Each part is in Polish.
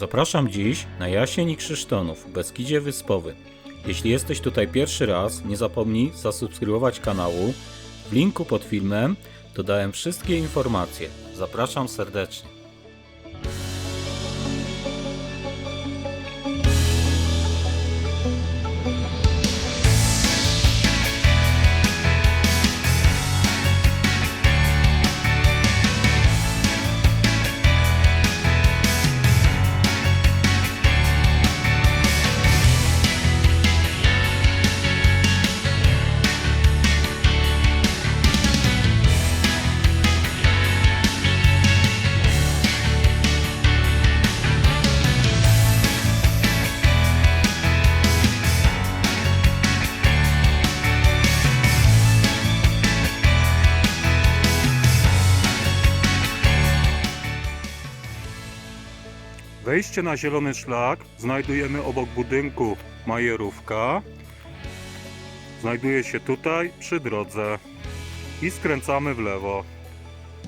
Zapraszam dziś na Jasień i Krzysztonów w Beskidzie Wyspowym. Jeśli jesteś tutaj pierwszy raz, nie zapomnij zasubskrybować kanału. W linku pod filmem dodałem wszystkie informacje. Zapraszam serdecznie. Wejście na zielony szlak znajdujemy obok budynku Majerówka. Znajduje się tutaj przy drodze i skręcamy w lewo.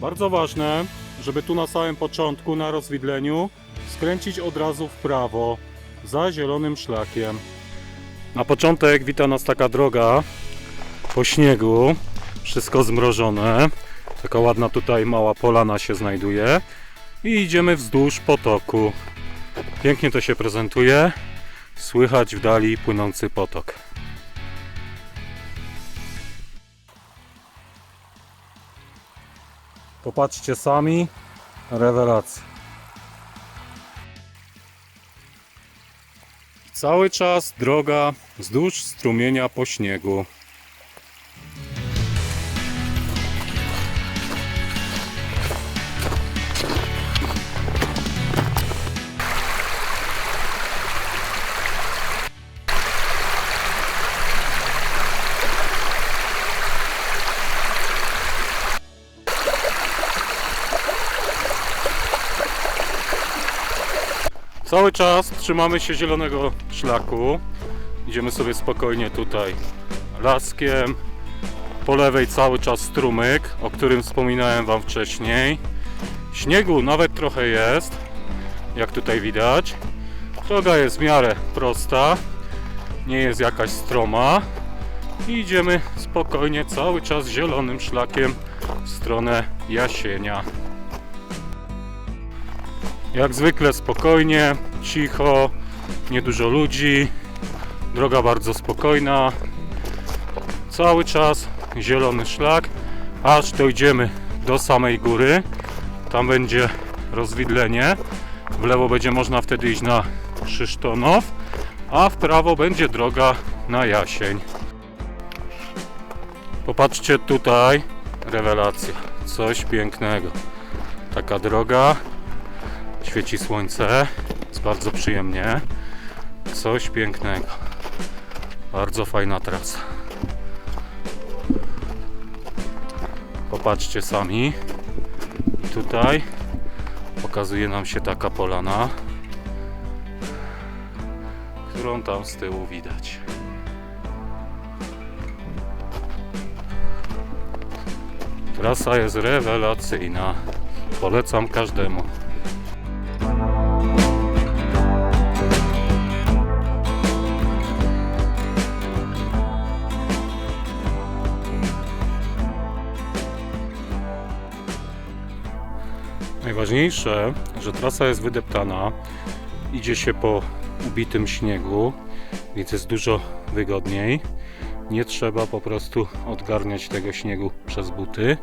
Bardzo ważne, żeby tu na samym początku na rozwidleniu skręcić od razu w prawo za zielonym szlakiem. Na początek wita nas taka droga po śniegu, wszystko zmrożone. Taka ładna tutaj mała polana się znajduje i idziemy wzdłuż potoku. Pięknie to się prezentuje. Słychać w dali płynący potok. Popatrzcie sami, rewelacja. Cały czas droga wzdłuż strumienia po śniegu. Cały czas trzymamy się zielonego szlaku. Idziemy sobie spokojnie tutaj laskiem. Po lewej cały czas strumyk, o którym wspominałem Wam wcześniej. Śniegu nawet trochę jest, jak tutaj widać. Droga jest w miarę prosta, nie jest jakaś stroma. I idziemy spokojnie cały czas zielonym szlakiem w stronę Jasienia. Jak zwykle spokojnie, cicho, niedużo ludzi, droga bardzo spokojna. Cały czas zielony szlak, aż dojdziemy do samej góry. Tam będzie rozwidlenie. W lewo będzie można wtedy iść na Krzysztonow, a w prawo będzie droga na Jasień. Popatrzcie tutaj, rewelacja, coś pięknego. Taka droga, świeci słońce, jest bardzo przyjemnie. Coś pięknego. Bardzo fajna trasa. Popatrzcie sami. I tutaj pokazuje nam się taka polana, którą tam z tyłu widać. Trasa jest rewelacyjna. Polecam każdemu. Najważniejsze, że trasa jest wydeptana, idzie się po ubitym śniegu, więc jest dużo wygodniej. Nie trzeba po prostu odgarniać tego śniegu przez buty.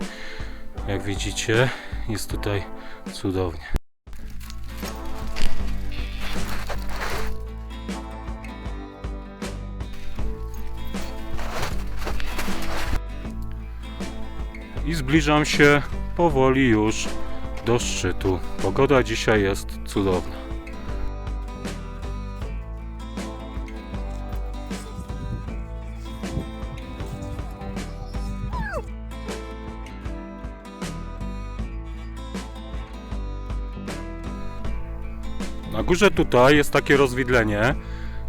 Jak widzicie, jest tutaj cudownie. I zbliżam się powoli już do szczytu. Pogoda dzisiaj jest cudowna. Na górze tutaj jest takie rozwidlenie.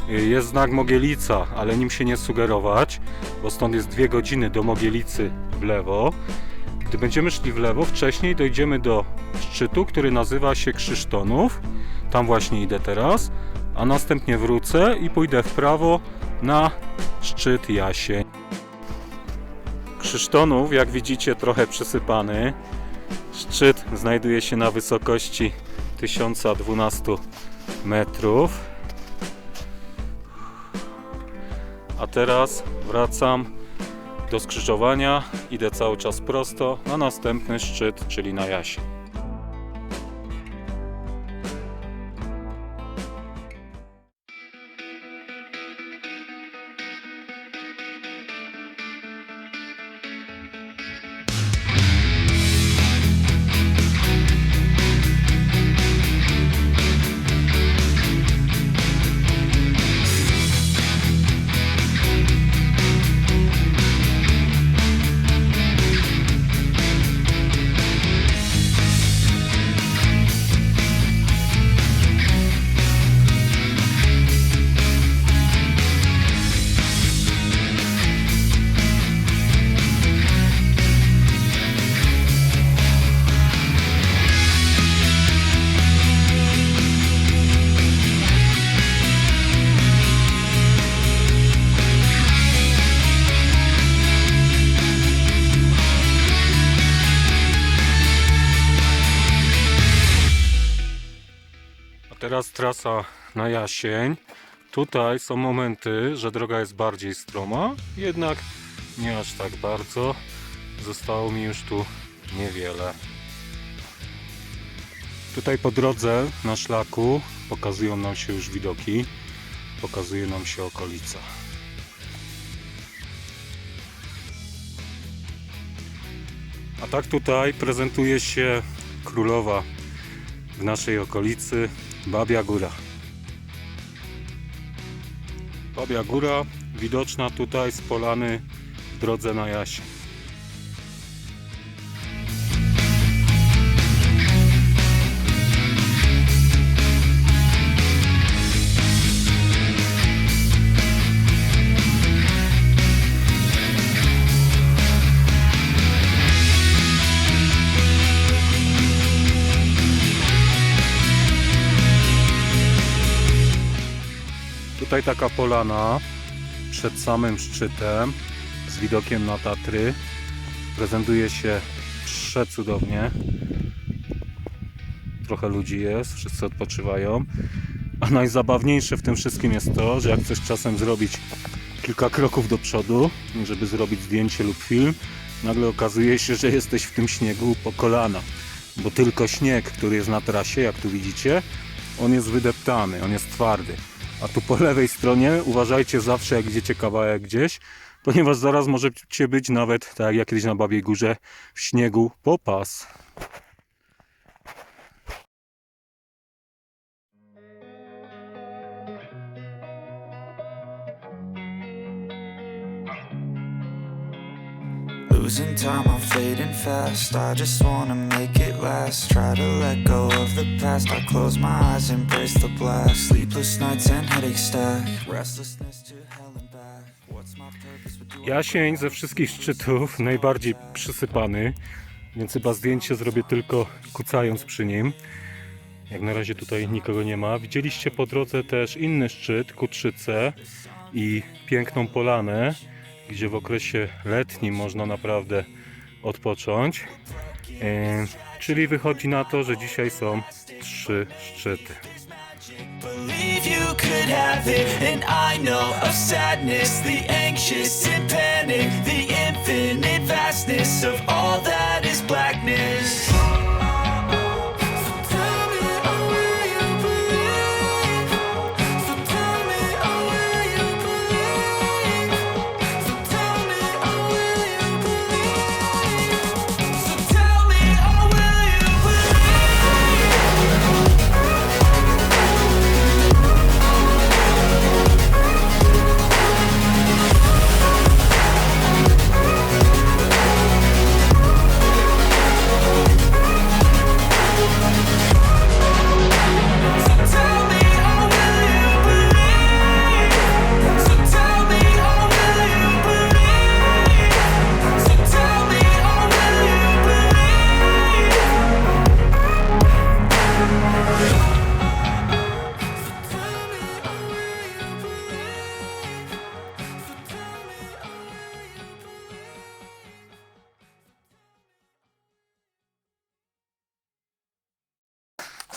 Jest znak Mogielica, ale nim się nie sugerować, bo stąd jest dwie godziny do Mogielicy w lewo. Gdy będziemy szli w lewo, wcześniej dojdziemy do szczytu, który nazywa się Krzysztonów. Tam właśnie idę teraz, a następnie wrócę i pójdę w prawo na szczyt Jasień. Krzysztonów, jak widzicie, trochę przysypany. Szczyt znajduje się na wysokości 1012 metrów. A teraz wracam do skrzyżowania. Idę cały czas prosto na następny szczyt, czyli na Jasień. Teraz trasa na jasień. Tutaj są momenty, że droga jest bardziej stroma, jednak nie aż tak bardzo. Zostało mi już tu niewiele. Tutaj po drodze na szlaku pokazują nam się już widoki, pokazuje nam się okolica. A tak tutaj prezentuje się królowa w naszej okolicy Babia Góra. Babia Góra widoczna tutaj z polany w drodze na Jasie. Tutaj taka polana przed samym szczytem z widokiem na Tatry. Prezentuje się przecudownie. Trochę ludzi jest, wszyscy odpoczywają. A najzabawniejsze w tym wszystkim jest to, że jak chcesz czasem zrobić kilka kroków do przodu, żeby zrobić zdjęcie lub film, nagle okazuje się, że jesteś w tym śniegu po kolana. Bo tylko śnieg, który jest na trasie, jak tu widzicie, on jest wydeptany, on jest twardy. A tu po lewej stronie uważajcie zawsze jak idziecie kawałek gdzieś, ponieważ zaraz możecie być nawet, tak jak ja kiedyś na Babiej Górze, w śniegu po Losing time, I'm fading fast. I just wanna make it last. Try to let go of the past. I close my eyes, embrace the blast. Sleepless nights and headaches stack. Restlessness to hell and back. What's my purpose? Jasień ze wszystkich szczytów najbardziej przysypany, więc chyba zdjęcie zrobię tylko kucając przy nim. Jak na razie tutaj nikogo nie ma. Widzieliście po drodze też inny szczyt, Kutrzycę i piękną polanę, gdzie w okresie letnim można naprawdę odpocząć. E, czyli wychodzi na to, że dzisiaj są trzy szczyty. believe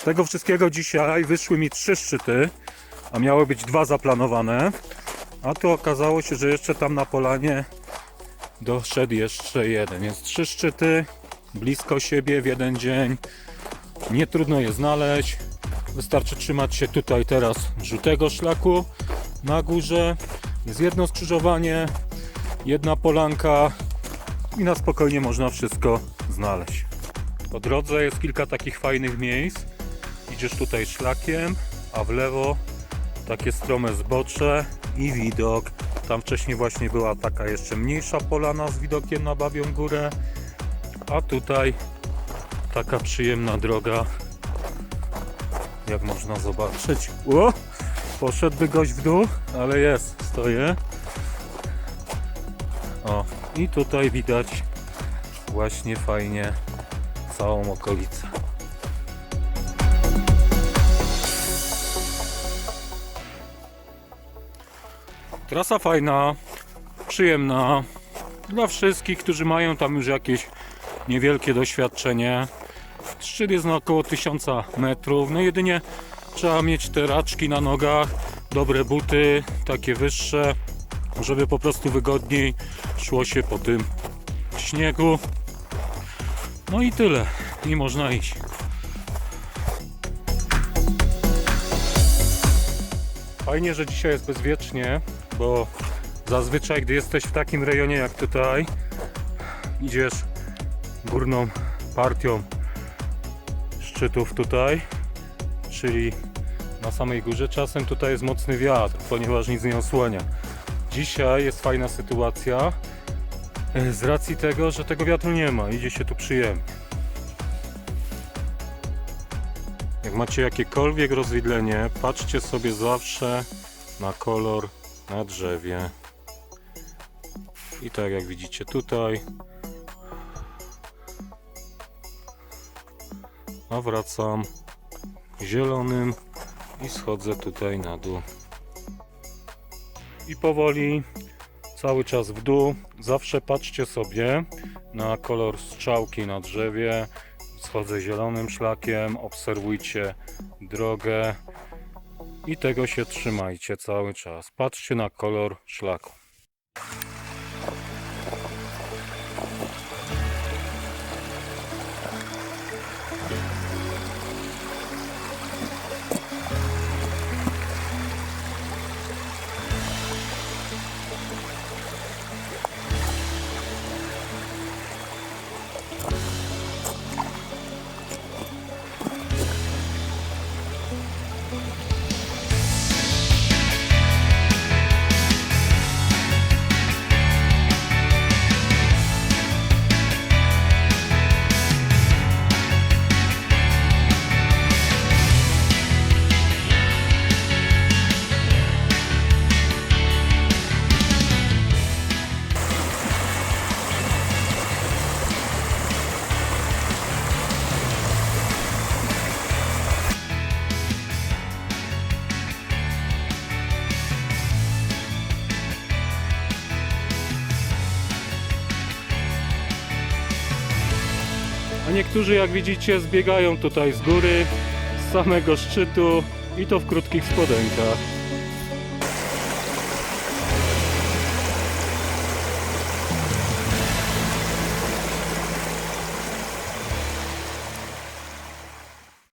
Z tego wszystkiego dzisiaj wyszły mi trzy szczyty, a miały być dwa zaplanowane. A tu okazało się, że jeszcze tam na polanie doszedł jeszcze jeden. Więc trzy szczyty blisko siebie w jeden dzień. Nie trudno je znaleźć. Wystarczy trzymać się tutaj teraz żółtego szlaku na górze. Jest jedno skrzyżowanie, jedna polanka i na spokojnie można wszystko znaleźć. Po drodze jest kilka takich fajnych miejsc. Idziesz tutaj szlakiem, a w lewo takie strome zbocze i widok. Tam wcześniej właśnie była taka jeszcze mniejsza polana z widokiem na Babią Górę, a tutaj taka przyjemna droga, jak można zobaczyć. O! Poszedłby gość w dół, ale jest, stoję. O, i tutaj widać właśnie fajnie całą okolicę. Trasa fajna, przyjemna dla wszystkich, którzy mają tam już jakieś niewielkie doświadczenie. Szczyt jest na około 1000 metrów. No jedynie trzeba mieć te raczki na nogach, dobre buty, takie wyższe, żeby po prostu wygodniej szło się po tym śniegu. No i tyle. I można iść. Fajnie, że dzisiaj jest bezwiecznie, bo zazwyczaj, gdy jesteś w takim rejonie jak tutaj, idziesz górną partią szczytów tutaj, czyli na samej górze. Czasem tutaj jest mocny wiatr, ponieważ nic nie osłania. Dzisiaj jest fajna sytuacja e, z racji tego, że tego wiatru nie ma. Idzie się tu przyjemnie. Jak macie jakiekolwiek rozwidlenie, patrzcie sobie zawsze na kolor na drzewie. I tak jak widzicie tutaj, nawracam zielonym i schodzę tutaj na dół. I powoli cały czas w dół. Zawsze patrzcie sobie na kolor strzałki na drzewie. Schodzę zielonym szlakiem, obserwujcie drogę i tego się trzymajcie cały czas. Patrzcie na kolor szlaku. Niektórzy, jak widzicie, zbiegają tutaj z góry, z samego szczytu i to w krótkich spodenkach.